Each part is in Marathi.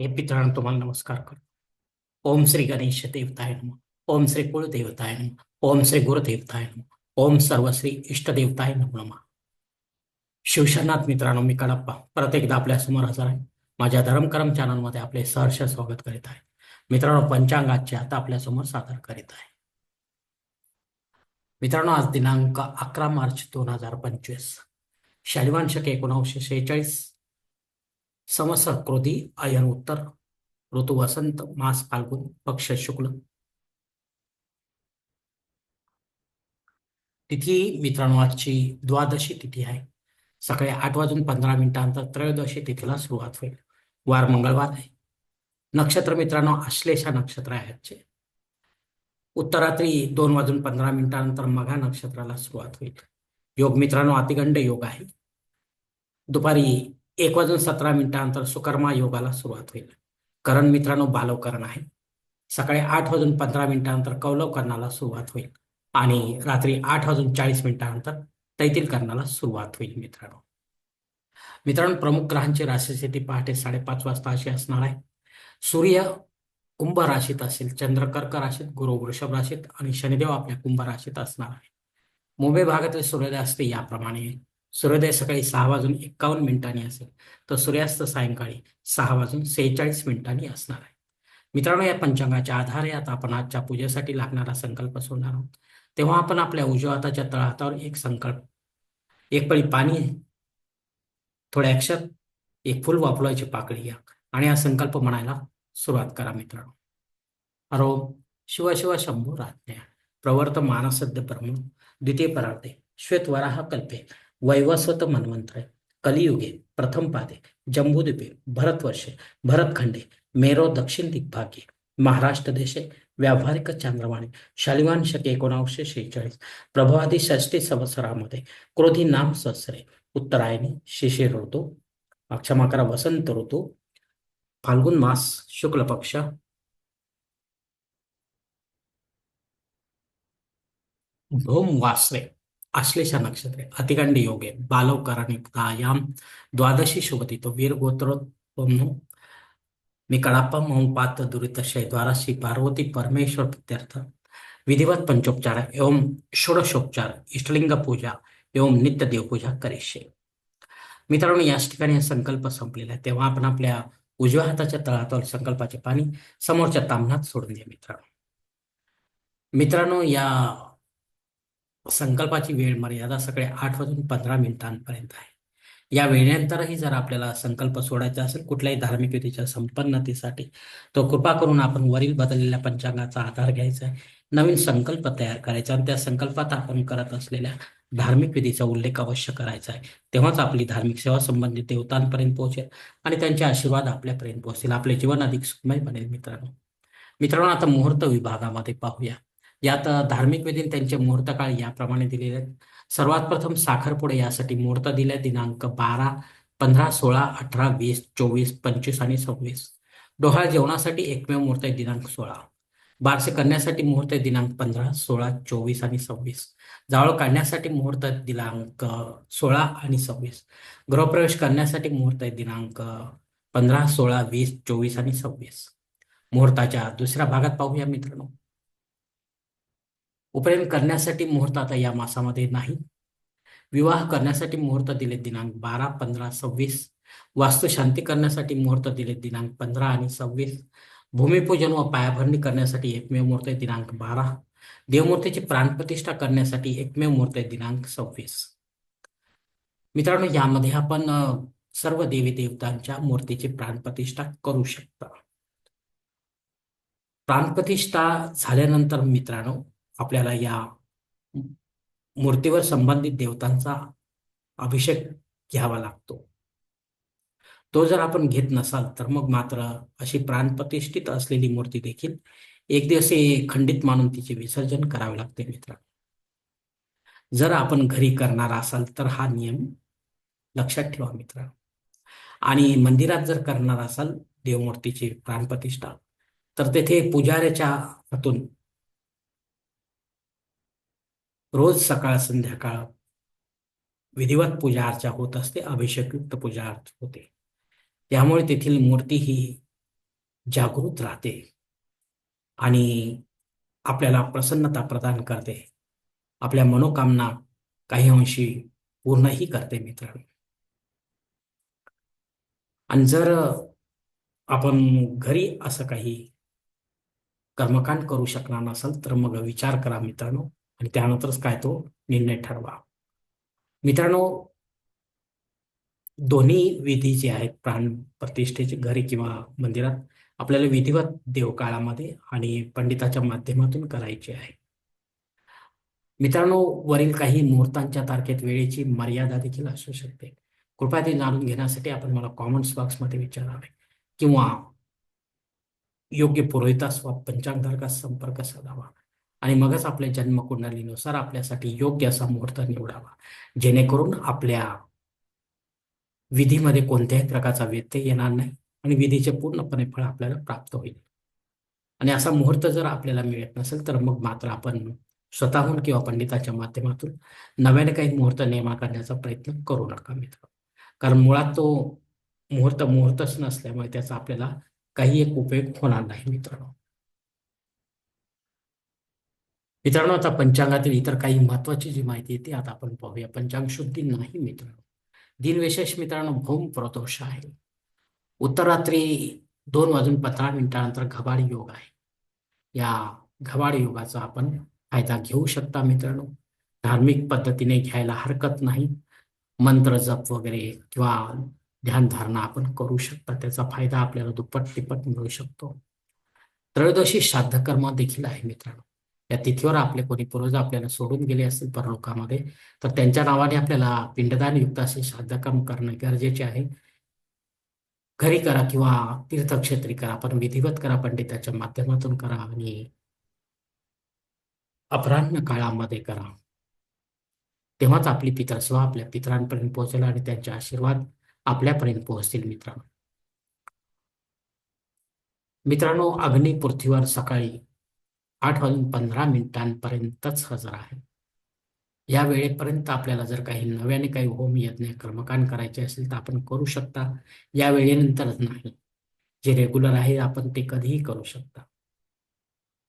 हे पितरांनो तुम्हाला नमस्कार करतो. ओम श्री गणेश देवताय नम. ओम श्री कुलदेवताय नम. ओम श्री गुरुदेवताय नम. ओम सर्वश्री इष्टदेवताय नम नम. शिवशरनाथ मित्रांनो मी कडप्पा परत एकदा आपल्यासमोर हजर आहे. माझ्या धर्मकरम चॅनलमध्ये आपले सहर्ष स्वागत करीत आहे. मित्रांनो पंचांगाचे आता आपल्यासमोर सादर करीत आहे. मित्रांनो आज दिनांक अकरा मार्च दोन हजार पंचवीस. शालिवान शक एकोणावीसशे शेहेचाळीस. संवत्सर क्रोधी अयन उत्तर ऋतू वसंत मास फाल्गुन पक्ष शुक्ल। तिथी मित्रांनो आजची द्वादशी तिथी आहे. सकाळी आठ वाजून पंधरा मिनिटांनंतर त्रयोदशी तिथीला सुरुवात होईल. वार मंगळवार आहे. नक्षत्र मित्रांनो आश्लेषा नक्षत्र आहे आजचे उत्तरात्री दोन वाजून पंधरा मिनिटांनंतर मघा नक्षत्राला सुरुवात होईल. योग मित्रांनो अतिगंड योग आहे. दुपारी एक वाजून सतरा मिनिटानंतर सुकर्मा योगाला सुरुवात होईल. करण मित्रांनो बालवकरण आहे. सकाळी आठ वाजून पंधरा मिनिटानंतर कौलवकरणाला सुरुवात होईल. आणि रात्री आठ वाजून चाळीस मिनिटानंतर तैतील करणाला सुरुवात होईल मित्रांनो. मित्रांनो प्रमुख ग्रहांची राशीस्थिती पहाटे साडेपाच वाजता अशी असणार आहे. सूर्य कुंभ राशीत असेल चंद्र कर्क राशीत गुरु वृषभ राशीत आणि शनिदेव आपल्या कुंभ राशीत असणार आहे. मुंबई भागातील सूर्योदय असते याप्रमाणे. सूर्योदय सकाळी सहा वाजून एक्कावन्न मिनिटांनी असेल तर सूर्यास्त सायंकाळी सहा वाजून सेहेचाळीस मिनिटांनी असणार आहे. मित्रांनो या पंचांगाच्या आधारे आता आपण आजच्या पूजेसाठी लागणारा संकल्प सोडणार आहोत. तेव्हा आपण आपल्या उजव्या हाताच्या तळहातावर एक संकल्प एक पळी पाणी थोड्या अक्षर एक फुल वापरायची पाकळी या आणि हा संकल्प म्हणायला सुरुवात करा मित्रांनो. अरो शिव शिव शंभू राज्ञा प्रवर्त मानसद्य ब्रह्म द्वितीय परार्थे श्वेत वराह कल्पे. वैवस्वत मन्वंतरे कलियुगे प्रथम पादे जम्बूद्वीपे भरतवर्षे भरतखंडे मेरो दक्षिण दिग्भागे महाराष्ट्र देशे व्यावहारिक चांद्रवाणी शालिवान शके एकोणावीसशे शेहेचाळीस प्रभावादी षष्टी संवत्सरामध्ये क्रोधी नाम सहस्रे उत्तरायणी शिशिर ऋतू क्षमा करा वसंत ऋतू फाल्गुन मास शुक्ल पक्ष भोम वासरे आश्लेषा नक्षत्रे अतिगंडी योगे बालवकरणिकायाम द्वादशी शुभतितो वीर गोत्रोत्पन्न मी कडाप्पा मौपात दुरितशय द्वाराशी पार्वती परमेश्वर प्रत्यर्थ विधिवत पंचोपचार एवं षोडशोपचार इष्टलिंग पूजा एवं नित्य देवपूजा करेशे। मित्रांनो याच ठिकाणी हा संकल्प संपलेला आहे. तेव्हा आपण आपल्या उजव्या हाताच्या तळातवर संकल्पाचे पाणी समोरच्या तामणात सोडून द्या मित्रांनो. मित्रांनो या संकल्पाची वेळ मर्यादा सकाळी आठ वाजून पंधरा मिनिटांपर्यंत आहे. या वेळेनंतरही जर आपल्याला संकल्प सोडायचा असेल कुठल्याही धार्मिक विधीच्या संपन्नतेसाठी तो कृपा करून आपण वरील बदललेल्या पंचांगाचा आधार घ्यायचा आहे. नवीन संकल्प तयार करायचा आणि त्या संकल्पात आपण करत असलेल्या धार्मिक विधीचा उल्लेख अवश्य करायचा आहे. तेव्हाच आपली धार्मिक सेवा संबंधित देवतांपर्यंत पोहोचेल आणि त्यांचे आशीर्वाद आपल्यापर्यंत पोहोचतील. आपले जीवन अधिक सुखमय बनेल मित्रांनो. मित्रांनो आता मुहूर्त विभागामध्ये पाहूया. यात धार्मिक विधी त्यांचे मुहूर्त काळ याप्रमाणे दिलेले आहेत. सर्वात प्रथम साखरपुडे यासाठी मुहूर्त दिले दिनांक बारा पंधरा सोळा अठरा वीस चोवीस पंचवीस आणि सव्वीस. डोहाळ जेवणासाठी एकमेव मुहूर्त आहे दिनांक सोळा. बारसे करण्यासाठी मुहूर्त आहे दिनांक पंधरा सोळा चोवीस आणि सव्वीस. जावळ काढण्यासाठी मुहूर्त दिनांक सोळा आणि सव्वीस. गृहप्रवेश करण्यासाठी मुहूर्त आहे दिनांक पंधरा सोळा वीस चोवीस आणि सव्वीस. मुहूर्ताच्या दुसऱ्या भागात पाहूया मित्रांनो. उपनयन करण्यासाठी मुहूर्त आता या मासामध्ये नाही. विवाह करण्यासाठी मुहूर्त दिले दिनांक बारा पंधरा सव्वीस. वास्तुशांती करण्यासाठी मुहूर्त दिले दिनांक पंधरा आणि सव्वीस. भूमिपूजन व पायाभरणी करण्यासाठी एकमेव मुहूर्त दिनांक बारा. देवमूर्तीची प्राणप्रतिष्ठा करण्यासाठी एकमेव मुहूर्त दिनांक सव्वीस. मित्रांनो यामध्ये आपण सर्व देवी देवतांच्या मूर्तीची प्राणप्रतिष्ठा करू शकता. प्राणप्रतिष्ठा झाल्यानंतर मित्रांनो आपल्याला या मूर्तीवर संबंधित देवतांचा अभिषेक घ्यावा लागतो. तो जर आपण घेत नसाल तर मग मात्र अशी प्राणप्रतिष्ठित असलेली मूर्ती देखील एक दिवस खंडित मानून तिचे विसर्जन करावे लागते मित्र. जर आपण घरी करणार असाल तर हा नियम लक्षात ठेवा मित्र. आणि मंदिरात जर करणार असाल देवमूर्तीची प्राणप्रतिष्ठा तर तेथे पुजाऱ्याच्या हातून रोज सकाळ संध्याकाळ विधिवत पूजा अर्चा होत असते अभिषेकयुक्त पूजा अर्थ होते. त्यामुळे तेथील मूर्ती ही जागृत राहते आणि आपल्याला प्रसन्नता प्रदान करते. आपल्या मनोकामना काही अंशी पूर्णही करते मित्रांनो. आणि जर आपण घरी असं काही कर्मकांड करू शकणार नसाल तर मग विचार करा मित्रांनो. आणि त्यानंतरच काय तो निर्णय ठरवा. मित्रांनो दोन्ही विधी जे आहेत प्राण प्रतिष्ठेचे घरी किंवा मंदिरात आपल्याला विधिवत देवकाळामध्ये आणि पंडिताच्या माध्यमातून करायचे आहे. मित्रांनो वरील काही मुहूर्तांच्या तारखेत वेळेची मर्यादा देखील असू शकते. कृपया ते जाणून घेण्यासाठी आपण मला कॉमेंट्स बॉक्समध्ये विचारावे. किंवा योग्य पुरोहितास वा पंचांगधारकास संपर्क साधावा. आणि मगच आपल्या जन्मकुंडलीनुसार आपल्यासाठी योग्य असा मुहूर्त निवडावा. जेणेकरून आपल्या विधीमध्ये कोणत्याही प्रकारचा व्यत्यय येणार नाही आणि विधीचे पूर्णपणे फळ आपल्याला प्राप्त होईल. आणि असा मुहूर्त जर आपल्याला मिळत नसेल तर मग मात्र आपण स्वतःहून किंवा पंडिताच्या माध्यमातून नव्याने काही मुहूर्त निर्माण करण्याचा प्रयत्न करू नका मित्र. कारण मुळात तो मुहूर्त मुहूर्तच नसल्यामुळे त्याचा आपल्याला काही एक उपयोग होणार नाही मित्रांनो. मित्रांनो आता पंचांगातील इतर काही महत्वाची जी माहिती आहे ती आता आपण पाहूया. पंचांग शुद्धी नाही मित्रांनो. दिनविशेष मित्रांनो भौम प्रदोष आहे. उत्तरात्री दोन वाजून पंधरा मिनिटानंतर घबाड योग आहे. या घबाड योगाचा आपण फायदा घेऊ शकता मित्रांनो. धार्मिक पद्धतीने घ्यायला हरकत नाही. मंत्र जप वगैरे किंवा ध्यानधारणा आपण करू शकता. त्याचा फायदा आपल्याला दुप्पट तिप्पट मिळू शकतो. त्रयोदशी श्राद्ध कर्म देखील आहे मित्रांनो. या तिथीवर आपले कोणी पूर्वज आपल्याला सोडून गेले असतील परलोकामध्ये तर त्यांच्या नावाने आपल्याला पिंडदान युक्त असे श्राद्धकर्म करणं गरजेचे आहे. घरी करा किंवा तीर्थक्षेत्री करा पण विधिवत करा पंडिताच्या माध्यमातून करा आणि अपराह्न काळामध्ये करा. तेव्हाच आपली पितरसेवा आपल्या पितरांपर्यंत पोहोचेल आणि त्यांचे आशीर्वाद आपल्यापर्यंत पोहोचतील मित्रांनो. मित्रांनो अग्नी पृथ्वीवर सकाळी आठ वाजून पंधरा मिनिटांपर्यंतच हजर आहे. या वेळेपर्यंत आपल्याला जर काही नव्याने काही होम यज्ञ कर्मकांड करायचे असेल तर आपण करू शकता. या वेळेनंतरच नाही. जे रेग्युलर आहे आपण ते कधीही करू शकता.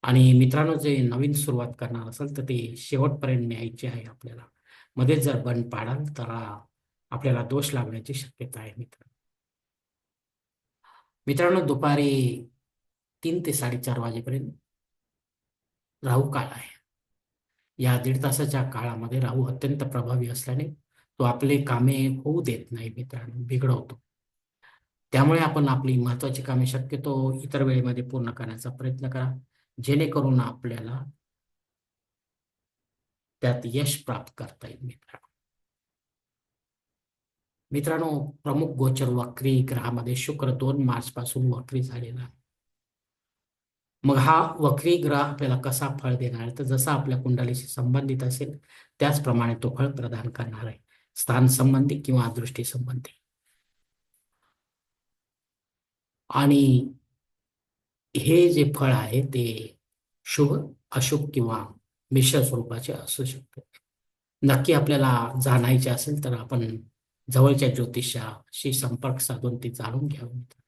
आणि मित्रांनो जे नवीन सुरुवात करणार असेल तर ते शेवटपर्यंत न्यायचे आहे आपल्याला. मध्ये जर बंद पाडाल तर आपल्याला दोष लागण्याची शक्यता आहे मित्र मित्रांनो दुपारी तीन ते साडेचार वाजेपर्यंत राहू काळ आहे. या दीड तासाच्या काळामध्ये राहू अत्यंत प्रभावी असल्याने तो आपले कामे होऊ देत नाही मित्रांनो बिघडवतो. त्यामुळे आपण आपली महत्वाची कामे शक्यतो इतर वेळेमध्ये पूर्ण करण्याचा प्रयत्न करा. जेणेकरून आपल्याला त्यात यश प्राप्त करता येईल मित्रांनो. मित्रांनो प्रमुख गोचर वक्री ग्रहामध्ये शुक्र दोन मार्च पासून वक्री झालेला आहे. मग हा वक्री ग्रह आपल्याला कसा फळ देणार? आहे तर जसा आपल्या कुंडलीशी संबंधित असेल त्याचप्रमाणे तो फळ प्रदान करणार आहे. स्थान संबंधी किंवा दृष्टी संबंधी. आणि हे जे फळ आहे ते शुभ अशुभ किंवा मिश्र स्वरूपाचे असू शकते. नक्की आपल्याला जाणायचे असेल तर आपण जवळच्या ज्योतिषाशी संपर्क साधून ते जाणून घ्यावे.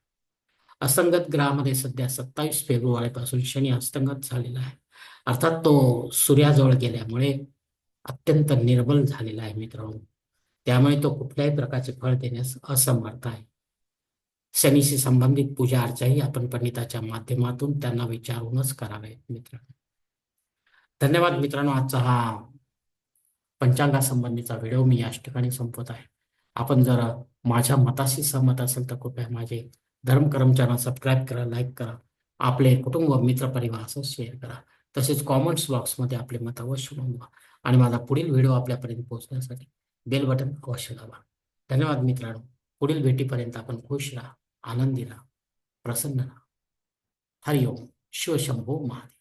असंगत ग्रहामध्ये सध्या सत्तावीस फेब्रुवारीपासून शनी अस्तंगत झालेला आहे. अर्थात तो सूर्याजवळ गेल्यामुळे अत्यंत निर्बल झालेला आहे मित्रांनो. त्यामुळे तो कुठल्याही प्रकारचे फळ देण्यास असमर्थ आहे. शनीशी संबंधित पूजा अर्चाही आपण पंडिताच्या माध्यमातून त्यांना विचारूनच करावे मित्रांनो. धन्यवाद मित्रांनो. आजचा हा पंचांगासंबंधीचा व्हिडिओ मी याच ठिकाणी संपवत आहे. आपण जर माझ्या मताशी सहमत असेल तर कृपया माझे धर्म चॅनल सबस्क्राईब करा लाईक करा आपले कुटुंब मित्र परिवार शेअर करा. तसेच कॉमेंट्स बॉक्समध्ये आपले मत अवश्य नोंदवा आणि माझा पुढील व्हिडिओ आपल्यापर्यंत पोहोचण्यासाठी बेल बटन अवश्य दाबा. धन्यवाद मित्रांनो. पुढील भेटीपर्यंत आपण खुश राहा आनंदी राहा प्रसन्न राहा. हरिओम. शिवशंभो महादेव.